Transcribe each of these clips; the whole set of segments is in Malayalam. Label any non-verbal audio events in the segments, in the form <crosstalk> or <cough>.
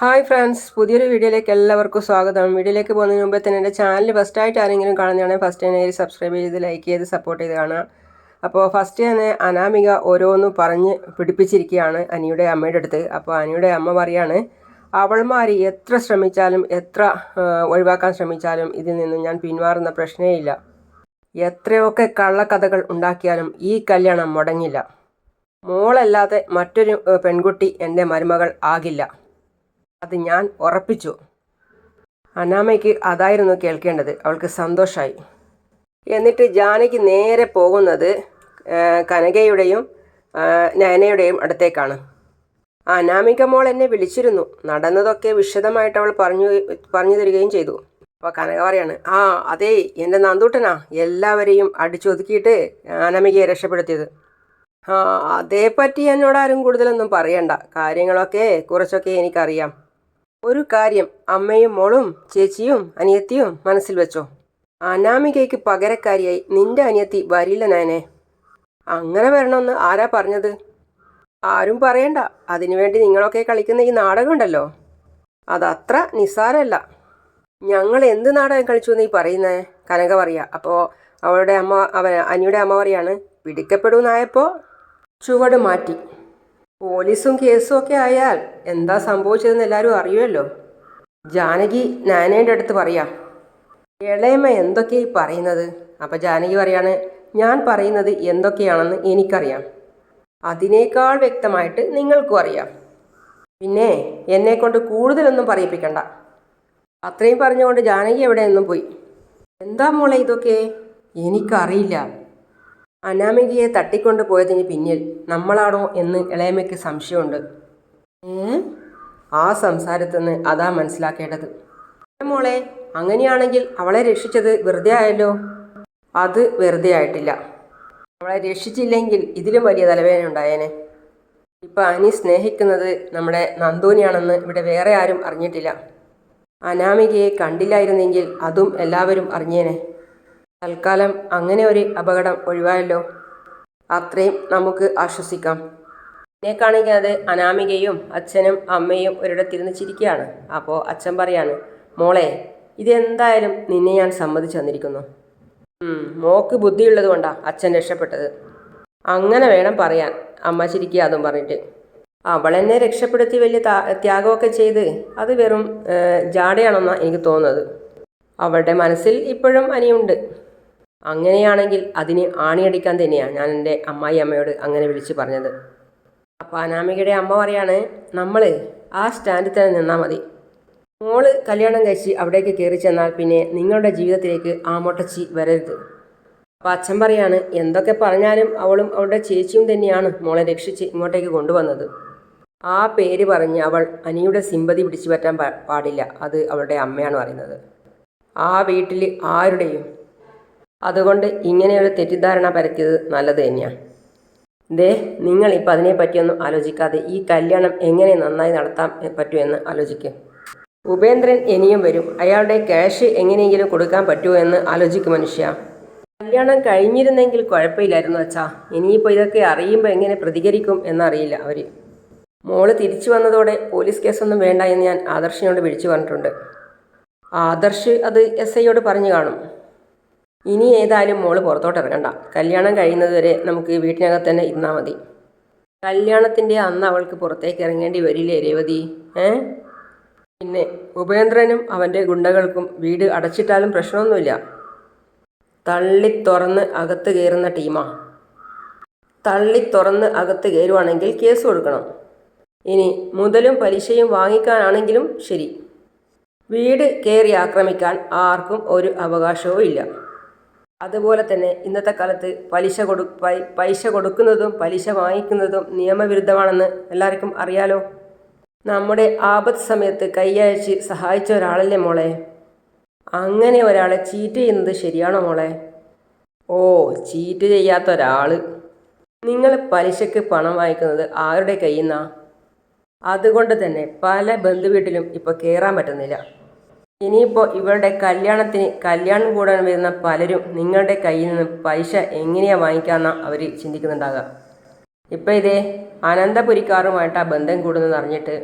ഹായ് ഫ്രണ്ട്സ് പുതിയൊരു വീഡിയോയിലേക്ക് എല്ലാവർക്കും സ്വാഗതം. വീഡിയോയിലേക്ക് പോകുന്നതിന് മുമ്പേ തന്നെ എന്റെ ചാനൽ ഫസ്റ്റായിട്ട് ആരെങ്കിലും കാണുന്നതാണെങ്കിൽ ഫസ്റ്റ് തന്നെ സബ്സ്ക്രൈബ് ചെയ്ത് ലൈക്ക് ചെയ്ത് സപ്പോർട്ട് ചെയ്ത് കാണുക. അപ്പോൾ ഫസ്റ്റ് തന്നെ അനാമിക ഓരോന്ന് പറഞ്ഞ് പിടിപ്പിച്ചിരിക്കുകയാണ് അനിയുടെ അമ്മയുടെ അടുത്ത്. അപ്പോൾ അനിയുടെ അമ്മ പറയാണ് അവൾമാർ എത്ര ശ്രമിച്ചാലും എത്ര ഒഴിവാക്കാൻ ശ്രമിച്ചാലും ഇതിൽ നിന്നും ഞാൻ പിന്മാറുന്ന പ്രശ്നേ ഇല്ല. എത്രയൊക്കെ കള്ളക്കഥകൾ ഉണ്ടാക്കിയാലും ഈ കല്യാണം മുടങ്ങില്ല. മോളല്ലാതെ മറ്റൊരു പെൺകുട്ടി എന്റെ മരുമകൾ ആകില്ല. അത് ഞാൻ ഉറപ്പിച്ചു. അനാമയ്ക്ക് അതായിരുന്നു കേൾക്കേണ്ടത്. അവൾക്ക് സന്തോഷമായി എന്നിട്ട് ജാനകി നേരെ പോകുന്നത് കനകയുടെയും നയനയുടെയും അടുത്തേക്കാണ്. അനാമിക മോൾ എന്നെ വിളിച്ചിരുന്നു. നടന്നതൊക്കെ വിശദമായിട്ട് അവൾ പറഞ്ഞു പറഞ്ഞു തരികയും ചെയ്തു. അപ്പോൾ കനക പറയാണ് ആ അതേ എന്റെ നന്ദൂട്ടനാ. എല്ലാവരെയും അടിച്ചൊതുക്കിയിട്ട് അനാമികയെ രക്ഷപ്പെടുത്തിയത്. ആ അതേപ്പറ്റി എന്നോട് ആരും കൂടുതലൊന്നും പറയണ്ട. കാര്യങ്ങളൊക്കെ കുറച്ചൊക്കെ എനിക്കറിയാം. ഒരു കാര്യം അമ്മയും മോളും ചേച്ചിയും അനിയത്തിയും മനസ്സിൽ വെച്ചോ. അനാമികയ്ക്ക് പകരക്കാരിയായി നിന്റെ അനിയത്തി വരില്ല നയനെ. അങ്ങനെ വരണമെന്ന് ആരാ പറഞ്ഞത്? ആരും പറയണ്ട. അതിനുവേണ്ടി നിങ്ങളൊക്കെ കളിക്കുന്ന ഈ നാടകമുണ്ടല്ലോ. അതത്ര നിസ്സാരമല്ല. ഞങ്ങൾ എന്ത് നാടകം കളിച്ചു എന്ന് ഈ പറയുന്നേ? കനക പറയാ. അപ്പോൾ അവളുടെ അമ്മ അവ അനിയുടെ അമ്മ പറയാണ് പിടിക്കപ്പെടുന്നായപ്പോൾ ചുവട് മാറ്റി. പോലീസും കേസും ഒക്കെ ആയാൽ എന്താ സംഭവിച്ചതെന്ന് എല്ലാവരും അറിയുമല്ലോ. ജാനകി നാനേന്റെ അടുത്ത് പറയാ ഇളയമ്മ എന്തൊക്കെയാ ഈ പറയുന്നത്? അപ്പം ജാനകി പറയാണ് ഞാൻ പറയുന്നത് എന്തൊക്കെയാണെന്ന് എനിക്കറിയാം. അതിനേക്കാൾ വ്യക്തമായിട്ട് നിങ്ങൾക്കും അറിയാം. പിന്നെ എന്നെ കൊണ്ട് കൂടുതലൊന്നും പറയിപ്പിക്കണ്ട. അത്രയും പറഞ്ഞുകൊണ്ട് ജാനകി എവിടെ നിന്നും പോയി. എന്താ മോളെ ഇതൊക്കെ? എനിക്കറിയില്ല. അനാമികയെ തട്ടിക്കൊണ്ട് പോയതിന് പിന്നിൽ നമ്മളാണോ എന്ന് ഇളയമ്മയ്ക്ക് സംശയമുണ്ട്. ആ സംസാരത്തിൽ നിന്ന് അതാ മനസ്സിലാക്കേണ്ടത്. മോളെ അങ്ങനെയാണെങ്കിൽ അവളെ രക്ഷിച്ചത് വെറുതെ ആയല്ലോ? അത് വെറുതെ ആയിട്ടില്ല. അവളെ രക്ഷിച്ചില്ലെങ്കിൽ ഇതിലും വലിയ തലവേദന ഉണ്ടായേനെ. ഇപ്പം അനി സ്നേഹിക്കുന്നത് നമ്മുടെ നന്ദൂനിയാണെന്ന് ഇവിടെ വേറെ ആരും അറിഞ്ഞിട്ടില്ല. അനാമികയെ കണ്ടില്ലായിരുന്നെങ്കിൽ അതും എല്ലാവരും അറിഞ്ഞേനെ. തൽക്കാലം അങ്ങനെ ഒരു അപകടം ഒഴിവായല്ലോ. അത്രയും നമുക്ക് ആശ്വസിക്കാം. എന്നെ കാണിക്കാതെ അനാമികയും അച്ഛനും അമ്മയും ഒരിടത്തിരുന്ന് ചിരിക്കുകയാണ്. അപ്പോൾ അച്ഛൻ പറയാണ് മോളെ ഇതെന്തായാലും നിന്നെ ഞാൻ സമ്മതിച്ചു തന്നിരിക്കുന്നു. മോക്ക് ബുദ്ധിയുള്ളത് കൊണ്ടാ അച്ഛൻ രക്ഷപ്പെട്ടത്. അങ്ങനെ വേണം പറയാൻ അമ്മ ചിരിക്കുക അതും പറഞ്ഞിട്ട്. അവളെന്നെ രക്ഷപ്പെടുത്തി വലിയ ത്യാഗമൊക്കെ ചെയ്ത് അത് വെറും ജാടയാണെന്നാണ് എനിക്ക് തോന്നുന്നത്. അവളുടെ മനസ്സിൽ ഇപ്പോഴും അനിയുണ്ട്. അങ്ങനെയാണെങ്കിൽ അതിന് ആണിയടിക്കാൻ തന്നെയാണ് ഞാൻ എന്റെ അമ്മായി അമ്മയോട് അങ്ങനെ വിളിച്ച് പറഞ്ഞത്. അപ്പോൾ അനാമികയുടെ അമ്മ പറയാണ് നമ്മൾ ആ സ്റ്റാൻഡിൽ തന്നെ നിന്നാൽ മതി. മോൾ കല്യാണം കഴിച്ച് അവിടേക്ക് കയറി ചെന്നാൽ പിന്നെ നിങ്ങളുടെ ജീവിതത്തിലേക്ക് ആ മൊട്ടച്ചി വരരുത്. അപ്പോൾ അച്ഛൻ പറയാണ് എന്തൊക്കെ പറഞ്ഞാലും അവളും അവളുടെ ചേച്ചിയും തന്നെയാണ് മോളെ രക്ഷിച്ച് ഇങ്ങോട്ടേക്ക് കൊണ്ടുവന്നത്. ആ പേര് പറഞ്ഞ് അവൾ അനിയുടെ സിമ്പതി പിടിച്ചു പറ്റാൻ പാടില്ല. അത് അവളുടെ അമ്മയാണ് പറയുന്നത്. ആ വീട്ടിൽ ആരുടെയും അതുകൊണ്ട് ഇങ്ങനെയൊരു തെറ്റിദ്ധാരണ പരത്തിയത് നല്ലത് തന്നെയാണ് ദേ നിങ്ങൾ ഇപ്പം അതിനെപ്പറ്റിയൊന്നും ആലോചിക്കാതെ ഈ കല്യാണം എങ്ങനെ നന്നായി നടത്താൻ പറ്റുമെന്ന് ആലോചിക്കും. ഉപേന്ദ്രൻ ഇനിയും വരും. അയാളുടെ ക്യാഷ് എങ്ങനെയെങ്കിലും കൊടുക്കാൻ പറ്റുമോ എന്ന് ആലോചിക്കും മനുഷ്യ. കല്യാണം കഴിഞ്ഞിരുന്നെങ്കിൽ കുഴപ്പമില്ലായിരുന്നു അച്ഛാ. ഇനിയിപ്പോൾ ഇതൊക്കെ അറിയുമ്പോൾ എങ്ങനെ പ്രതികരിക്കും എന്നറിയില്ല അവർ മോൾ തിരിച്ചു വന്നതോടെ പോലീസ് കേസൊന്നും വേണ്ട എന്ന് ഞാൻ ആദർശിനോട് വിളിച്ചു പറഞ്ഞിട്ടുണ്ട്. ആദർശ് അത് എസ് ഐയോട് പറഞ്ഞു കാണും. ഇനി ഏതായാലും മോൾ പുറത്തോട്ട് ഇറങ്ങണ്ട. കല്യാണം കഴിയുന്നത് വരെ നമുക്ക് വീട്ടിനകത്ത് തന്നെ ഇരുന്നാൽ മതി. കല്യാണത്തിന്റെ അന്ന് അവൾക്ക് പുറത്തേക്ക് ഇറങ്ങേണ്ടി വരില്ലേ രേവതി? ഏ? പിന്നെ ഉപേന്ദ്രനും അവന്റെ ഗുണ്ടകൾക്കും വീട് അടച്ചിട്ടാലും പ്രശ്നമൊന്നുമില്ല. തള്ളി തുറന്ന് അകത്ത് കയറുന്ന ടീമാ. തള്ളി തുറന്ന് അകത്ത് കയറുവാണെങ്കിൽ കേസ് കൊടുക്കണം. ഇനി മുതലും പലിശയും വാങ്ങിക്കാനാണെങ്കിലും ശരി. വീട് കയറി ആക്രമിക്കാൻ ആർക്കും ഒരു അവകാശവും ഇല്ല. അതുപോലെ തന്നെ ഇന്നത്തെ കാലത്ത് പലിശ കൊടു പൈസ കൊടുക്കുന്നതും പലിശ വാങ്ങിക്കുന്നതും നിയമവിരുദ്ധമാണെന്ന് എല്ലാവർക്കും അറിയാലോ? നമ്മുടെ ആപത്ത് സമയത്ത് കൈയയച്ച് സഹായിച്ച ഒരാളല്ലേ മോളെ? അങ്ങനെ ഒരാളെ ചീറ്റ് ചെയ്യുന്നത് ശരിയാണോ മോളെ? ഓ ചീറ്റ് ചെയ്യാത്ത ഒരാൾ നിങ്ങൾ പലിശക്ക് പണം വാങ്ങിക്കുന്നത് ആരുടെ കയ്യിൽ നിന്നാണ് അതുകൊണ്ട് തന്നെ പല ബന്ധുവീട്ടിലും ഇപ്പോൾ കയറാൻ പറ്റുന്നില്ല. ഇനിയിപ്പോൾ ഇവരുടെ കല്യാണത്തിന് കല്യാണം കൂടാൻ വരുന്ന പലരും നിങ്ങളുടെ കയ്യിൽ നിന്ന് പൈസ എങ്ങനെയാണ് വാങ്ങിക്കാമെന്നാണ് അവർ ചിന്തിക്കുന്നുണ്ടാകുക ഇപ്പം ഇതേ അനന്തപുരിക്കാറുമായിട്ട് ബന്ധം കൂടുന്നതെന്ന് അറിഞ്ഞിട്ട്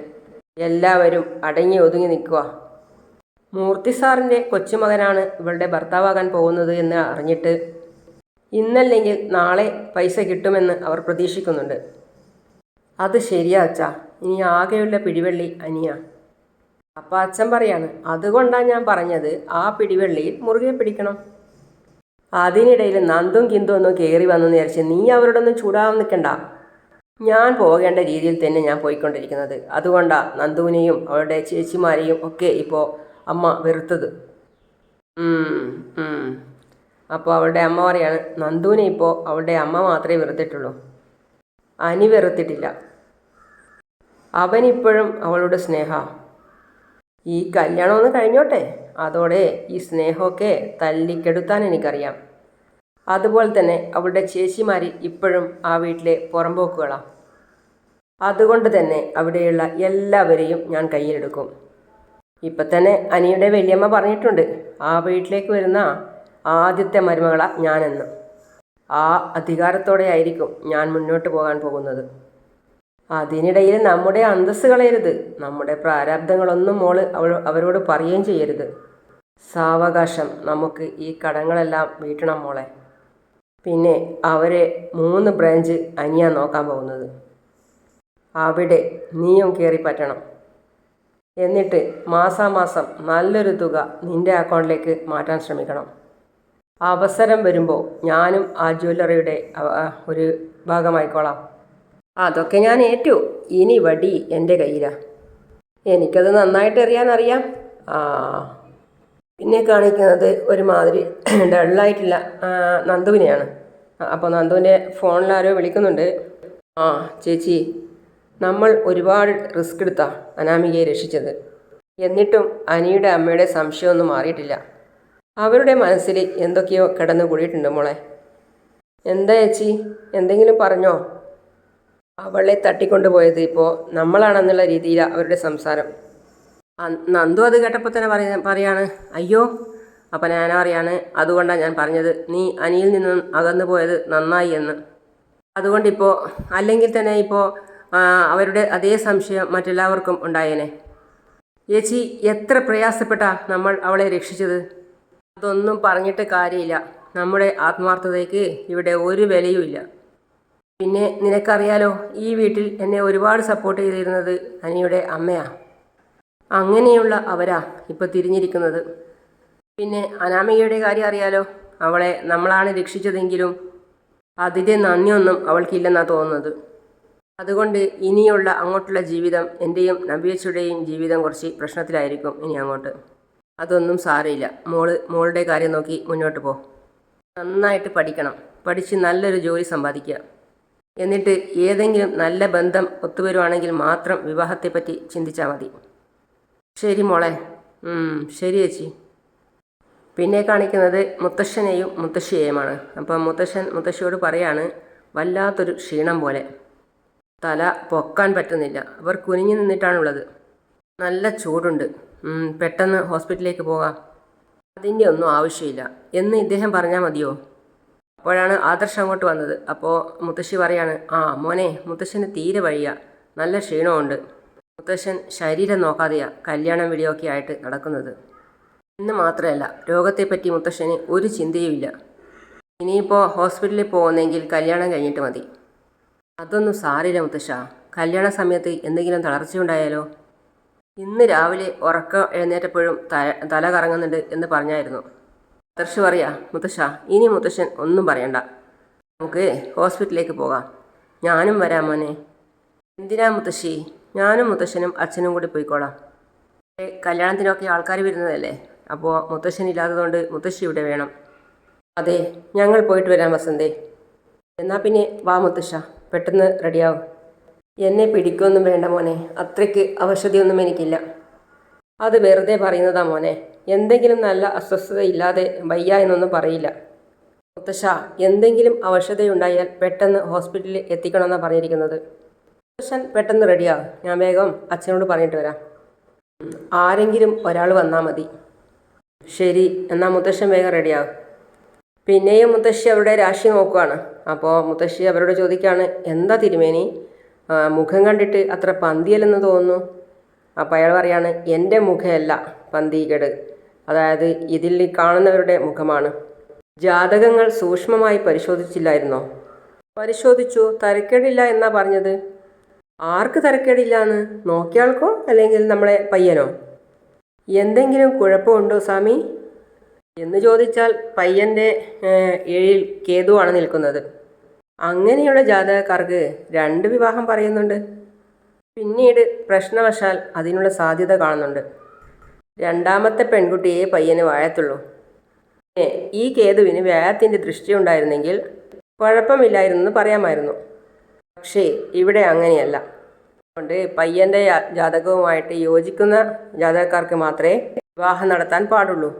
എല്ലാവരും അടങ്ങി ഒതുങ്ങി നിൽക്കുക മൂർത്തി സാറിന്റെ കൊച്ചുമകനാണ് ഇവളുടെ ഭർത്താവാകാൻ പോകുന്നത് എന്ന് അറിഞ്ഞിട്ട് ഇന്നല്ലെങ്കിൽ നാളെ പൈസ കിട്ടുമെന്ന് അവർ പ്രതീക്ഷിക്കുന്നുണ്ട്. അത് ശരിയാച്ചാ ഇനി ആകെയുള്ള പിടിവള്ളി അനിയ. അപ്പം അച്ഛൻ പറയാണ് അതുകൊണ്ടാണ് ഞാൻ പറഞ്ഞത് ആ പിടിവെള്ളിയിൽ മുറുകെ പിടിക്കണം. അതിനിടയിൽ നന്ദും കിന്തും ഒന്നും കയറി വന്നു വിചാരിച്ച് നീ അവരോടൊന്നും ചൂടാവാൻ നിൽക്കണ്ട. ഞാൻ പോകേണ്ട രീതിയിൽ തന്നെ ഞാൻ പോയിക്കൊണ്ടിരിക്കുന്നത്. അതുകൊണ്ടാണ് നന്ദുവിനെയും അവരുടെ ചേച്ചിമാരെയും ഒക്കെ ഇപ്പോൾ അമ്മ വെറുത്തത്. അപ്പോൾ അവളുടെ അമ്മ പറയാണ് നന്ദുവിനെ ഇപ്പോൾ അവളുടെ അമ്മ മാത്രമേ വെറുത്തിട്ടുള്ളൂ. അനി വെറുത്തിട്ടില്ല. അവനിപ്പോഴും അവളുടെ സ്നേഹ. ഈ കല്യാണം ഒന്ന് കഴിഞ്ഞോട്ടെ? അതോടെ ഈ സ്നേഹമൊക്കെ തല്ലിക്കെടുത്താൻ എനിക്കറിയാം. അതുപോലെ തന്നെ അവളുടെ ചേച്ചിമാർ ഇപ്പോഴും ആ വീട്ടിലെ പുറമ്പോക്കുകളാണ് അതുകൊണ്ട് തന്നെ അവിടെയുള്ള എല്ലാവരെയും ഞാൻ കയ്യിലെടുക്കും. ഇപ്പം തന്നെ അനിയുടെ വലിയമ്മ പറഞ്ഞിട്ടുണ്ട് ആ വീട്ടിലേക്ക് വരുന്ന ആദ്യത്തെ മരുമകളാണ് ഞാനെന്ന്. ആ അധികാരത്തോടെ ആയിരിക്കും ഞാൻ മുന്നോട്ട് പോകാൻ പോകുന്നത്. അതിനിടയിൽ നമ്മുടെ അന്തസ് കളയരുത്. നമ്മുടെ പ്രാരാബ്ദങ്ങളൊന്നും മോൾ അവൾ അവരോട് പറയുകയും ചെയ്യരുത്. സാവകാശം നമുക്ക് ഈ കടങ്ങളെല്ലാം വീട്ടണം മോളെ. പിന്നെ അവരെ മൂന്ന് ബ്രാഞ്ച് അനിയാ നോക്കാൻ പോകുന്നത്. അവിടെ നീയും കയറി പറ്റണം. എന്നിട്ട് മാസാമാസം നല്ലൊരു തുക നിന്റെ അക്കൗണ്ടിലേക്ക് മാറ്റാൻ ശ്രമിക്കണം. അവസരം വരുമ്പോൾ ഞാനും ആ ജ്വല്ലറിയുടെ ഒരു ഭാഗമായിക്കോളാം. അതൊക്കെ ഞാൻ ഏറ്റു. ഇനി വടി എന്റെ കയ്യിലാണ് എനിക്കത് നന്നായിട്ട് എറിയാനറിയാം. ആ പിന്നെ കാണിക്കുന്നത് ഒരുമാതിരി <clears throat> ഡള്ളായിട്ടില്ല. നന്ദുവിനെയാണ്. അപ്പോൾ നന്ദുവിന്റെ ഫോണിൽ ആരോ വിളിക്കുന്നുണ്ട്. ആ ചേച്ചി നമ്മൾ ഒരുപാട് റിസ്ക് എടുത്താ അനാമികയെ രക്ഷിച്ചത്. എന്നിട്ടും അനിയുടെ അമ്മയുടെ സംശയമൊന്നും മാറിയിട്ടില്ല. അവരുടെ മനസ്സിൽ എന്തൊക്കെയോ കിടന്നു കൂടിയിട്ടുണ്ട് മോളെ. എന്താ ചേച്ചി? എന്തെങ്കിലും പറഞ്ഞോ? അവളെ തട്ടിക്കൊണ്ടുപോയത് ഇപ്പോൾ നമ്മളാണെന്നുള്ള രീതിയിൽ അവരുടെ സംസാരം. നന്ദു അത് കേട്ടപ്പോൾ തന്നെ പറയ പറയാണ് അയ്യോ അപ്പം ഞാൻ അറിയാണ് അതുകൊണ്ടാണ് ഞാൻ പറഞ്ഞത് നീ അനിയിൽ നിന്നും അകന്നു പോയത് നന്നായി എന്ന്. അതുകൊണ്ടിപ്പോൾ അല്ലെങ്കിൽ തന്നെ ഇപ്പോൾ അവരുടെ അതേ സംശയം മറ്റെല്ലാവർക്കും ഉണ്ടായേനെ. ചേച്ചി എത്ര പ്രയാസപ്പെട്ട നമ്മൾ അവളെ രക്ഷിച്ചത്? അതൊന്നും പറഞ്ഞിട്ട് കാര്യമില്ല. നമ്മുടെ ആത്മാർത്ഥതയ്ക്ക് ഇവിടെ ഒരു വിലയുമില്ല. പിന്നെ നിനക്കറിയാലോ ഈ വീട്ടിൽ എന്നെ ഒരുപാട് സപ്പോർട്ട് ചെയ്തിരുന്നത് അനിയുടെ അമ്മയാ. അങ്ങനെയുള്ള അവരാ ഇപ്പം തിരിഞ്ഞിരിക്കുന്നത്. പിന്നെ അനാമികയുടെ കാര്യം അറിയാലോ അവളെ നമ്മളാണ് രക്ഷിച്ചതെങ്കിലും അതിന്റെ നന്ദിയൊന്നും അവൾക്കില്ലെന്നാണ് തോന്നുന്നത്. അതുകൊണ്ട് ഇനിയുള്ള അങ്ങോട്ടുള്ള ജീവിതം എന്റെയും നബിയച്ചയുടെയും ജീവിതം കുറച്ച് പ്രശ്നത്തിലായിരിക്കും ഇനി അങ്ങോട്ട്. അതൊന്നും സാരമില്ല. മോൾ മോളുടെ കാര്യം നോക്കി മുന്നോട്ട് പോ. നന്നായിട്ട് പഠിക്കണം. പഠിച്ച് നല്ലൊരു ജോലി സമ്പാദിക്കുക. എന്നിട്ട് ഏതെങ്കിലും നല്ല ബന്ധം ഒത്തുവരുവാണെങ്കിൽ മാത്രം വിവാഹത്തെപ്പറ്റി ചിന്തിച്ചാൽ മതി. ശരി മോളെ. ശരി ചേച്ചി. പിന്നെ കാണിക്കുന്നത് മുത്തശ്ശനെയും മുത്തശ്ശിയെയുമാണ്. അപ്പം മുത്തശ്ശൻ മുത്തശ്ശിയോട് പറയാണ് വല്ലാത്തൊരു ക്ഷീണം പോലെ. തല പൊക്കാൻ പറ്റുന്നില്ല. അവർ കുനിഞ്ഞു നിന്നിട്ടാണുള്ളത്. നല്ല ചൂടുണ്ട്. പെട്ടെന്ന് ഹോസ്പിറ്റലിലേക്ക് പോകാം. അതിന്റെ ഒന്നും ആവശ്യമില്ല. എന്ന് ഇദ്ദേഹം പറഞ്ഞാൽ മതിയോ? അപ്പോഴാണ് ആദർശ് അങ്ങോട്ട് വന്നത്. അപ്പോൾ മുത്തശ്ശി പറയാണ് ആ മോനെ മുത്തശ്ശന് തീരെ വഴിയ നല്ല ക്ഷീണമുണ്ട് മുത്തശ്ശൻ ശരീരം നോക്കാതെയാ കല്യാണം വിളിയൊക്കെ ആയിട്ട് നടക്കുന്നത്. എന്ന് മാത്രമല്ല രോഗത്തെപ്പറ്റി മുത്തശ്ശന് ഒരു ചിന്തയുമില്ല. ഇനിയിപ്പോൾ ഹോസ്പിറ്റലിൽ പോകുന്നെങ്കിൽ കല്യാണം കഴിഞ്ഞിട്ട് മതി. അതൊന്നും സാരില്ല മുത്തശ്ശ. കല്യാണ സമയത്ത് എന്തെങ്കിലും തളർച്ചയുണ്ടായാലോ ഇന്ന് രാവിലെ ഉറക്കം എഴുന്നേറ്റപ്പോഴും തല തല കറങ്ങുന്നുണ്ട് എന്ന് പറഞ്ഞായിരുന്നു. മുത്തശ്ശി പറയാ മുത്തശ്ശ. ഇനി മുത്തശ്ശൻ ഒന്നും പറയണ്ട. നമുക്ക് ഹോസ്പിറ്റലിലേക്ക് പോകാം. ഞാനും വരാം മോനെ. എന്തിനാ മുത്തശ്ശി? ഞാനും മുത്തശ്ശനും അച്ഛനും കൂടി പോയിക്കോളാം. കല്യാണത്തിനൊക്കെ ആൾക്കാർ വരുന്നതല്ലേ? അപ്പോൾ മുത്തശ്ശൻ ഇല്ലാത്തതുകൊണ്ട് മുത്തശ്ശി ഇവിടെ വേണം. അതെ ഞങ്ങൾ പോയിട്ട് വരാം വസന്തേ. എന്നാൽ പിന്നെ വാ മുത്തശ്ശ പെട്ടെന്ന് റെഡിയാവും. എന്നെ പിടിക്കൊന്നും വേണ്ട മോനെ. അത്രയ്ക്ക് അവശതിയൊന്നും എനിക്കില്ല. അത് വെറുതെ പറയുന്നതാ മോനെ. എന്തെങ്കിലും നല്ല അസ്വസ്ഥതയില്ലാതെ വയ്യ എന്നൊന്നും പറയില്ല. മുത്തശ്ശ എന്തെങ്കിലും അവശതയുണ്ടായാൽ പെട്ടെന്ന് ഹോസ്പിറ്റലിൽ എത്തിക്കണമെന്നാണ് പറഞ്ഞിരിക്കുന്നത്. മുത്തശ്ശൻ പെട്ടെന്ന് റെഡിയാവും ഞാൻ വേഗം അച്ഛനോട് പറഞ്ഞിട്ട് വരാം. ആരെങ്കിലും ഒരാൾ വന്നാൽ മതി. ശരി എന്നാൽ മുത്തശ്ശൻ വേഗം റെഡിയാവും പിന്നെയും മുത്തശ്ശി അവരുടെ രാശി നോക്കുകയാണ് അപ്പോൾ മുത്തശ്ശി അവരോട് ചോദിക്കുകയാണ് എന്താ തിരുമേനി? മുഖം കണ്ടിട്ട് അത്ര പന്തിയല്ലെന്ന് തോന്നുന്നു. അപ്പോൾ അയാൾ പറയാണ് എന്റെ മുഖമല്ല പന്തീകേട് അതായത് ഇതിൽ കാണുന്നവരുടെ മുഖമാണ്. ജാതകങ്ങൾ സൂക്ഷ്മമായി പരിശോധിച്ചില്ലായിരുന്നോ? പരിശോധിച്ചു. തരക്കേടില്ല എന്നാ പറഞ്ഞത്. ആർക്ക് തരക്കേടില്ല എന്ന്? നോക്കിയാൾക്കോ? അല്ലെങ്കിൽ നമ്മളെ പയ്യനോ? എന്തെങ്കിലും കുഴപ്പമുണ്ടോ സ്വാമി? എന്ന് ചോദിച്ചാൽ പയ്യന്റെ ഏഴിൽ കേതുവാണ് നിൽക്കുന്നത്. അങ്ങനെയുള്ള ജാതകക്കാർക്ക് രണ്ട് വിവാഹം പറയുന്നുണ്ട്. പിന്നീട് പ്രശ്നവശാൽ അതിനുള്ള സാധ്യത കാണുന്നുണ്ട്. രണ്ടാമത്തെ പെൺകുട്ടിയെ പയ്യന് വാഴത്തുള്ളൂ. ഈ കേതുവിന് വ്യായത്തിന്റെ ദൃഷ്ടി ഉണ്ടായിരുന്നെങ്കിൽ കുഴപ്പമില്ലായിരുന്നു എന്ന് പറയാമായിരുന്നു. പക്ഷേ ഇവിടെ അങ്ങനെയല്ല. അതുകൊണ്ട് പയ്യന്റെ ജാതകവുമായിട്ട് യോജിക്കുന്ന ജാതകക്കാർക്ക് മാത്രമേ വിവാഹം നടത്താൻ പാടുള്ളൂ.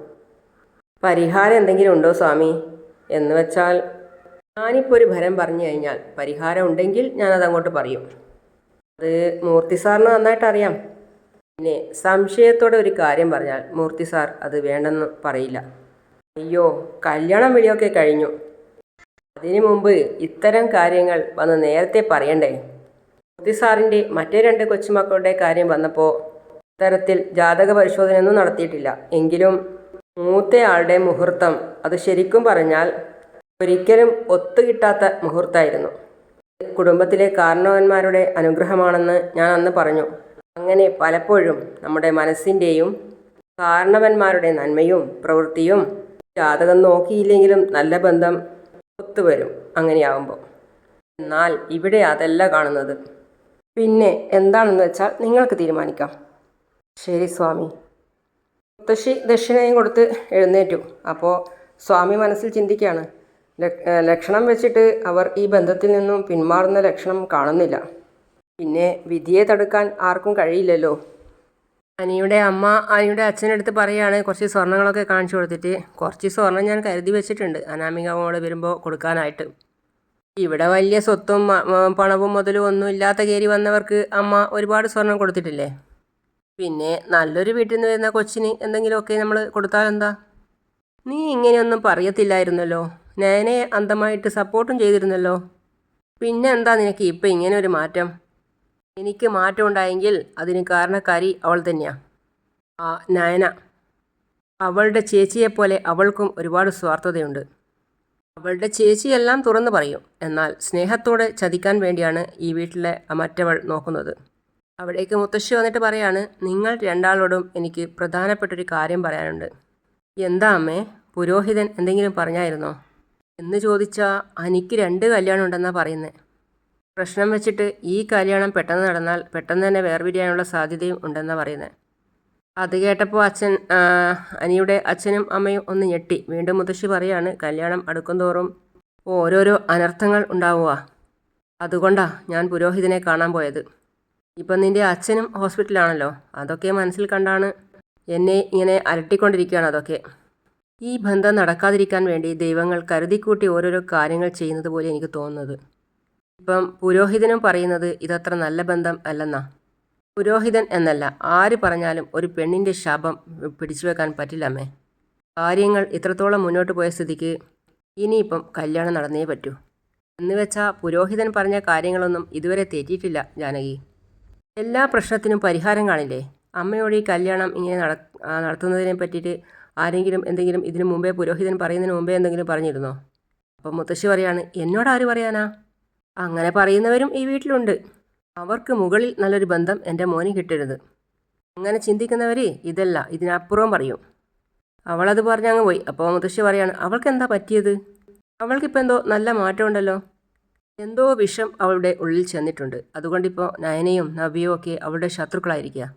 പരിഹാരം എന്തെങ്കിലും ഉണ്ടോ സ്വാമി? എന്ന് വെച്ചാൽ ഞാനിപ്പോൾ ഒരു ഭരം പറഞ്ഞു കഴിഞ്ഞാൽ പരിഹാരം ഉണ്ടെങ്കിൽ ഞാനതങ്ങോട്ട് പറയും. അത് മൂർത്തി സാറിന് നന്നായിട്ട് അറിയാം പിന്നെ സംശയത്തോടെ ഒരു കാര്യം പറഞ്ഞാൽ മൂർത്തി സാർ അത് വേണ്ടെന്ന് പറയില്ല. അയ്യോ കല്യാണം വിളിയൊക്കെ കഴിഞ്ഞു. അതിനു മുമ്പ് ഇത്തരം കാര്യങ്ങൾ വന്ന് നേരത്തെ പറയണ്ടേ? മൂർത്തി സാറിന്റെ മറ്റേ രണ്ട് കൊച്ചുമക്കളുടെ കാര്യം വന്നപ്പോൾ ഇത്തരത്തിൽ ജാതക പരിശോധനയൊന്നും നടത്തിയിട്ടില്ല. എങ്കിലും മൂത്തയാളുടെ മുഹൂർത്തം അത് ശരിക്കും പറഞ്ഞാൽ ഒരിക്കലും ഒത്തുകിട്ടാത്ത മുഹൂർത്തമായിരുന്നു കുടുംബത്തിലെ കാരണവന്മാരുടെ അനുഗ്രഹമാണെന്ന് ഞാൻ അന്ന് പറഞ്ഞു. അങ്ങനെ പലപ്പോഴും നമ്മുടെ മനസ്സിന്റെയും കാരണവന്മാരുടെ നന്മയും പ്രവൃത്തിയും ജാതകം നോക്കിയില്ലെങ്കിലും നല്ല ബന്ധം ഒത്തുവരും അങ്ങനെയാവുമ്പോൾ. എന്നാൽ ഇവിടെ അതല്ല കാണുന്നത്. പിന്നെ എന്താണെന്ന് വെച്ചാൽ നിങ്ങൾക്ക് തീരുമാനിക്കാം. ശരി സ്വാമി. മുത്തശ്ശി ദക്ഷിണയും കൊടുത്ത് എഴുന്നേറ്റു. അപ്പോൾ സ്വാമി മനസ്സിൽ ചിന്തിക്കുകയാണ്. ലക്ഷണം വെച്ചിട്ട് അവർ ഈ ബന്ധത്തിൽ നിന്നും പിന്മാറുന്ന ലക്ഷണം കാണുന്നില്ല. പിന്നെ വിധിയെ തടുക്കാൻ ആർക്കും കഴിയില്ലല്ലോ. അനിയുടെ അമ്മ അനിയുടെ അച്ഛനടുത്ത് പറയാണ് കുറച്ച് സ്വർണങ്ങളൊക്കെ കാണിച്ചു കൊടുത്തിട്ട്. കുറച്ച് സ്വർണം ഞാൻ കരുതി വെച്ചിട്ടുണ്ട്. അനാമിക മോൾ വരുമ്പോൾ കൊടുക്കാനായിട്ട്. ഇവിടെ വലിയ സ്വത്തും പണവും മുതലും ഒന്നും ഇല്ലാത്ത കയറി വന്നവർക്ക് അമ്മ ഒരുപാട് സ്വർണം കൊടുത്തിട്ടില്ലേ? പിന്നെ നല്ലൊരു വീട്ടിൽ നിന്ന് വരുന്ന കൊച്ചിന് എന്തെങ്കിലുമൊക്കെ നമ്മൾ കൊടുത്താലെന്താ നീ ഇങ്ങനെയൊന്നും പറയത്തില്ലായിരുന്നല്ലോ. നയനയെ അന്തമായിട്ട് സപ്പോർട്ടും ചെയ്തിരുന്നല്ലോ. പിന്നെ എന്താ നിനക്ക് ഇപ്പം ഇങ്ങനെ ഒരു മാറ്റം? എനിക്ക് മാറ്റം ഉണ്ടായെങ്കിൽ അതിന് കാരണക്കാരി അവൾ തന്നെയാണ് ആ നയന. അവളുടെ ചേച്ചിയെപ്പോലെ അവൾക്കും ഒരുപാട് സ്വാർത്ഥതയുണ്ട്. അവളുടെ ചേച്ചിയെല്ലാം തുറന്നു പറയും. എന്നാൽ സ്നേഹത്തോടെ ചതിക്കാൻ വേണ്ടിയാണ് ഈ വീട്ടിലെ മറ്റവൾ നോക്കുന്നത്. അവിടേക്ക് മുത്തശ്ശി വന്നിട്ട് പറയാണ് നിങ്ങൾ രണ്ടാളോടും എനിക്ക് പ്രധാനപ്പെട്ടൊരു കാര്യം പറയാനുണ്ട്. എന്താ അമ്മേ? പുരോഹിതൻ എന്തെങ്കിലും പറഞ്ഞായിരുന്നോ? എന്ന് ചോദിച്ചാൽ അനിക്ക് രണ്ട് കല്യാണം ഉണ്ടെന്നാണ് പറയുന്നത് പ്രശ്നം വെച്ചിട്ട് ഈ കല്യാണം പെട്ടെന്ന് നടന്നാൽ പെട്ടെന്ന് തന്നെ വേർപിരിയാനുള്ള സാധ്യതയും ഉണ്ടെന്നാണ് പറയുന്നത് അത് കേട്ടപ്പോൾ അച്ഛൻ അനിയുടെ അച്ഛനും അമ്മയും ഒന്ന് ഞെട്ടി. വീണ്ടും മുത്തശ്ശി പറയാണ് കല്യാണം അടുക്കും തോറും ഓരോരോ അനർത്ഥങ്ങൾ ഉണ്ടാവുക അതുകൊണ്ടാ ഞാൻ പുരോഹിതനെ കാണാൻ പോയത്. ഇപ്പം നിന്റെ അച്ഛനും ഹോസ്പിറ്റലാണല്ലോ. അതൊക്കെ മനസ്സിൽ കണ്ടാണ് എന്നെ ഇങ്ങനെ അലട്ടിക്കൊണ്ടിരിക്കുകയാണ് അതൊക്കെ. ഈ ബന്ധം നടക്കാതിരിക്കാൻ വേണ്ടി ദൈവങ്ങൾ കരുതിക്കൂട്ടി ഓരോരോ കാര്യങ്ങൾ ചെയ്യുന്നത് പോലെ എനിക്ക് തോന്നുന്നത്. ഇപ്പം പുരോഹിതനും പറയുന്നത് ഇതത്ര നല്ല ബന്ധം അല്ലെന്നാ. പുരോഹിതൻ എന്നല്ല ആര് പറഞ്ഞാലും ഒരു പെണ്ണിന്റെ ശാപം പിടിച്ചു വെക്കാൻ പറ്റില്ലമ്മേ. കാര്യങ്ങൾ ഇത്രത്തോളം മുന്നോട്ട് പോയ സ്ഥിതിക്ക് ഇനിയിപ്പം കല്യാണം നടന്നേ പറ്റൂ. എന്ന് വെച്ചാൽ പുരോഹിതൻ പറഞ്ഞ കാര്യങ്ങളൊന്നും ഇതുവരെ തെറ്റിയിട്ടില്ല ജാനകി. എല്ലാ പ്രശ്നത്തിനും പരിഹാരം കാണില്ലേ? അമ്മയോട് ഈ കല്യാണം ഇങ്ങനെ നട നടത്തുന്നതിനെ പറ്റിയിട്ട് ആരെങ്കിലും എന്തെങ്കിലും ഇതിനു മുമ്പേ പുരോഹിതൻ പറയുന്നതിന് മുമ്പേ എന്തെങ്കിലും പറഞ്ഞിരുന്നോ? അപ്പം മുത്തശ്ശി പറയാണ് എന്നോട് ആര് പറയാനാ? അങ്ങനെ പറയുന്നവരും ഈ വീട്ടിലുണ്ട്. അവർക്ക് മുകളിൽ നല്ലൊരു ബന്ധം എന്റെ മോന് കിട്ടരുത്. അങ്ങനെ ചിന്തിക്കുന്നവർ ഇതല്ല ഇതിനപ്പുറവും പറയും. അവളത് പറഞ്ഞങ്ങ് പോയി. അപ്പോൾ മുത്തശ്ശി പറയാണ് അവൾക്ക് എന്താ പറ്റിയത്? അവൾക്കിപ്പോൾ എന്തോ നല്ല മാറ്റമുണ്ടല്ലോ. എന്തോ വിഷം അവളുടെ ഉള്ളിൽ ചെന്നിട്ടുണ്ട്. അതുകൊണ്ടിപ്പോൾ നയനയും നവ്യയും ഒക്കെ അവളുടെ ശത്രുക്കളായിരിക്കുക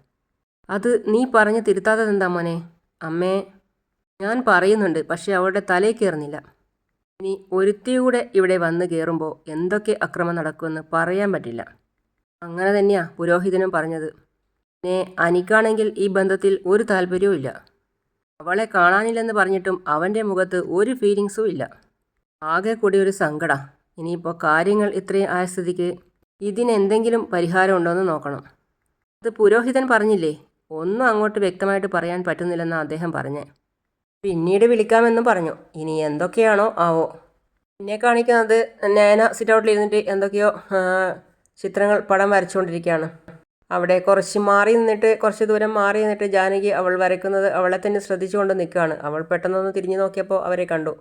അത് നീ പറഞ്ഞ് തിരുത്താത്തതെന്താ മോനെ? അമ്മേ ഞാൻ പറയുന്നുണ്ട് പക്ഷെ അവളുടെ തലേ കയറുന്നില്ല. ഇനി ഒരുത്തിയൂടെ ഇവിടെ വന്ന് കയറുമ്പോൾ എന്തൊക്കെ അക്രമം നടക്കുമെന്ന് പറയാൻ പറ്റില്ല. അങ്ങനെ തന്നെയാ പുരോഹിതനും പറഞ്ഞത്. പിന്നെ അനിക്കാണെങ്കിൽ ഈ ബന്ധത്തിൽ ഒരു താല്പര്യവും ഇല്ല. അവളെ കാണാനില്ലെന്ന് പറഞ്ഞിട്ടും അവന്റെ മുഖത്ത് ഒരു ഫീലിങ്സും ഇല്ല. ആകെ കൂടി ഒരു സങ്കട. ഇനിയിപ്പോൾ കാര്യങ്ങൾ ഇത്രയും ആയ സ്ഥിതിക്ക് ഇതിനെന്തെങ്കിലും പരിഹാരം ഉണ്ടോ എന്ന് നോക്കണം. അത് പുരോഹിതൻ പറഞ്ഞില്ലേ? ഒന്നും അങ്ങോട്ട് വ്യക്തമായിട്ട് പറയാൻ പറ്റുന്നില്ലെന്ന് അദ്ദേഹം പറഞ്ഞേ. പിന്നീട് വിളിക്കാമെന്നും പറഞ്ഞു. ഇനി എന്തൊക്കെയാണോ ആവോ? പിന്നെ കാണിക്കുന്നത് നയന സിറ്റ് ഔട്ടിൽ ഇരുന്നിട്ട് എന്തൊക്കെയോ ചിത്രങ്ങൾ പടം വരച്ചുകൊണ്ടിരിക്കുകയാണ്. അവിടെ കുറച്ച് മാറി നിന്നിട്ട് കുറച്ച് ദൂരം മാറി നിന്നിട്ട് ജാനകി അവൾ വരയ്ക്കുന്നത് അവളെ തന്നെ ശ്രദ്ധിച്ചുകൊണ്ട് നിൽക്കുകയാണ്. അവൾ പെട്ടെന്നൊന്ന് തിരിഞ്ഞു നോക്കിയപ്പോൾ അവരെ കണ്ടു.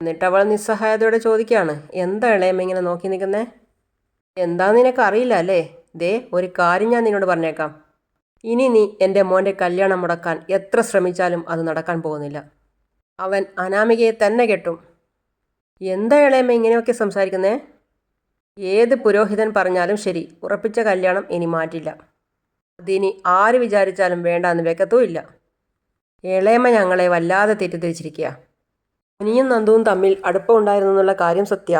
എന്നിട്ട് അവൾ നിസ്സഹായതയോടെ ചോദിക്കുകയാണ് എന്താ ഇളയമ്മ ഇങ്ങനെ നോക്കി നിൽക്കുന്നേ? എന്താന്ന് നിനക്ക് അറിയില്ല അല്ലേ? ദേ ഒരു കാര്യം ഞാൻ നിന്നോട് പറഞ്ഞേക്കാം. ഇനി നീ എന്റെ മോന്റെ കല്യാണം മുടക്കാൻ എത്ര ശ്രമിച്ചാലും അത് നടക്കാൻ പോകുന്നില്ല. അവൻ അനാമികയെ തന്നെ കെട്ടും. എന്താ ഇളയമ്മ ഇങ്ങനെയൊക്കെ സംസാരിക്കുന്നേ? ഏത് പുരോഹിതൻ പറഞ്ഞാലും ശരി ഉറപ്പിച്ച കല്യാണം ഇനി മാറ്റില്ല. അതിനി ആര് വിചാരിച്ചാലും വേണ്ടാന്ന് വെക്കത്തുമില്ല ഇളയമ്മ ഞങ്ങളെ വല്ലാതെ തെറ്റിദ്ധരിച്ചിരിക്കുക അനിയും നന്ദുവും തമ്മിൽ അടുപ്പമുണ്ടായിരുന്നു എന്നുള്ള കാര്യം സത്യ.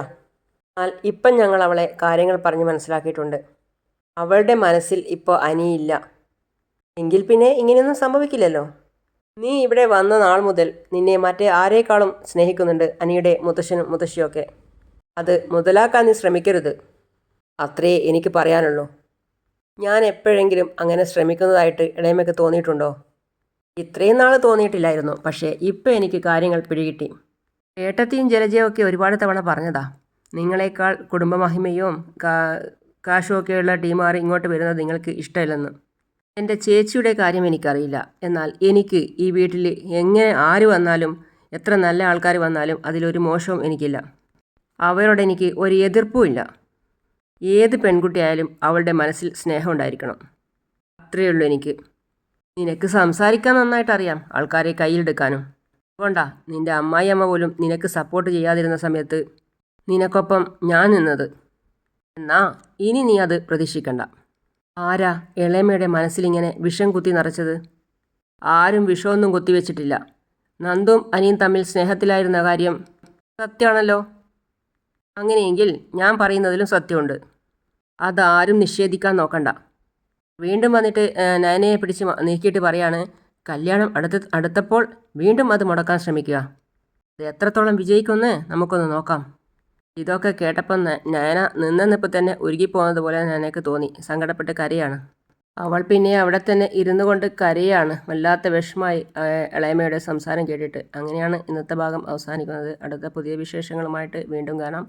എന്നാൽ ഇപ്പം ഞങ്ങൾ അവളെ കാര്യങ്ങൾ പറഞ്ഞ് മനസ്സിലാക്കിയിട്ടുണ്ട്. അവളുടെ മനസ്സിൽ ഇപ്പോൾ അനിയില്ല. എങ്കിൽ പിന്നെ ഇങ്ങനെയൊന്നും സംഭവിക്കില്ലല്ലോ. നീ ഇവിടെ വന്ന നാൾ മുതൽ നിന്നെ മറ്റേ ആരേക്കാളും സ്നേഹിക്കുന്നുണ്ട് അനിയുടെ മുത്തശ്ശനും മുത്തശ്ശിയൊക്കെ. അത് മുതലാക്കാൻ നീ ശ്രമിക്കരുത്. അത്രേ എനിക്ക് പറയാനുള്ളൂ. ഞാൻ എപ്പോഴെങ്കിലും അങ്ങനെ ശ്രമിക്കുന്നതായിട്ട് ഇളയമൊക്കെ തോന്നിയിട്ടുണ്ടോ? ഇത്രയും നാൾ തോന്നിയിട്ടില്ലായിരുന്നു പക്ഷേ ഇപ്പം എനിക്ക് കാര്യങ്ങൾ പിടികിട്ടി. ഏട്ടത്തെയും ജലജയൊക്കെ ഒരുപാട് തവണ പറഞ്ഞതാ നിങ്ങളെക്കാൾ കുടുംബമഹിമയും കാ കാശുമൊക്കെയുള്ള ടീമാർ ഇങ്ങോട്ട് വരുന്നത് നിങ്ങൾക്ക് ഇഷ്ടമില്ലെന്ന്. എന്റെ ചേച്ചിയുടെ കാര്യം എനിക്കറിയില്ല. എന്നാൽ എനിക്ക് ഈ വീട്ടിൽ എങ്ങനെ ആര് വന്നാലും എത്ര നല്ല ആൾക്കാർ വന്നാലും അതിലൊരു മോശവും എനിക്കില്ല. അവരോട് എനിക്ക് ഒരു എതിർപ്പും ഇല്ല. ഏത് പെൺകുട്ടിയായാലും അവളുടെ മനസ്സിൽ സ്നേഹം ഉണ്ടായിരിക്കണം. അത്രയേ ഉള്ളൂ എനിക്ക്. നിനക്ക് സംസാരിക്കാൻ നന്നായിട്ട് അറിയാം ആൾക്കാരെ കയ്യിലെടുക്കാനും. അതുകൊണ്ടാ നിന്റെ അമ്മായിയമ്മ പോലും നിനക്ക് സപ്പോർട്ട് ചെയ്യാതിരുന്ന സമയത്ത് നിനക്കൊപ്പം ഞാൻ നിന്നത്. എന്നാ ഇനി നീ അത് പ്രതീക്ഷിക്കണ്ട. ആരാ ഇളയമയുടെ മനസ്സിലിങ്ങനെ വിഷം കുത്തി നിറച്ചത്? ആരും വിഷമൊന്നും കുത്തിവെച്ചിട്ടില്ല. നന്ദും അനിയും തമ്മിൽ സ്നേഹത്തിലായിരുന്ന കാര്യം സത്യമാണല്ലോ? അങ്ങനെയെങ്കിൽ ഞാൻ പറയുന്നതിലും സത്യമുണ്ട്. അതാരും നിഷേധിക്കാൻ നോക്കണ്ട. വീണ്ടും വന്നിട്ട് നയനയെ പിടിച്ച് നീക്കിയിട്ട് പറയാണ് കല്യാണം അടുത്ത അടുത്തപ്പോൾ വീണ്ടും അത് മുടക്കാൻ ശ്രമിക്കുക. അത് എത്രത്തോളം വിജയിക്കുമെന്ന് നമുക്കൊന്ന് നോക്കാം. ഇതൊക്കെ കേട്ടപ്പോൾ നയന നിന്നപ്പോൾ തന്നെ ഉരുകിപ്പോകുന്നത് പോലെ നയനയ്ക്ക് തോന്നി. സങ്കടപ്പെട്ട് കരയാണ്. അവൾ പിന്നെ അവിടെ തന്നെ ഇരുന്നു കൊണ്ട് കരയാണ്. വല്ലാത്ത വിഷമായി ഇളയമയുടെ സംസാരം കേട്ടിട്ട്. അങ്ങനെയാണ് ഇന്നത്തെ ഭാഗം അവസാനിക്കുന്നത്. അടുത്ത പുതിയ വിശേഷങ്ങളുമായിട്ട് വീണ്ടും കാണാം.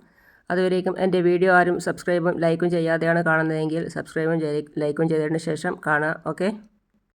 അതുവരേക്കും എന്റെ വീഡിയോ ആരും സബ്സ്ക്രൈബും ലൈക്കും ചെയ്യാതെയാണ് കാണുന്നതെങ്കിൽ സബ്സ്ക്രൈബും ലൈക്കും ചെയ്തതിന് ശേഷം കാണുക ഓക്കെ?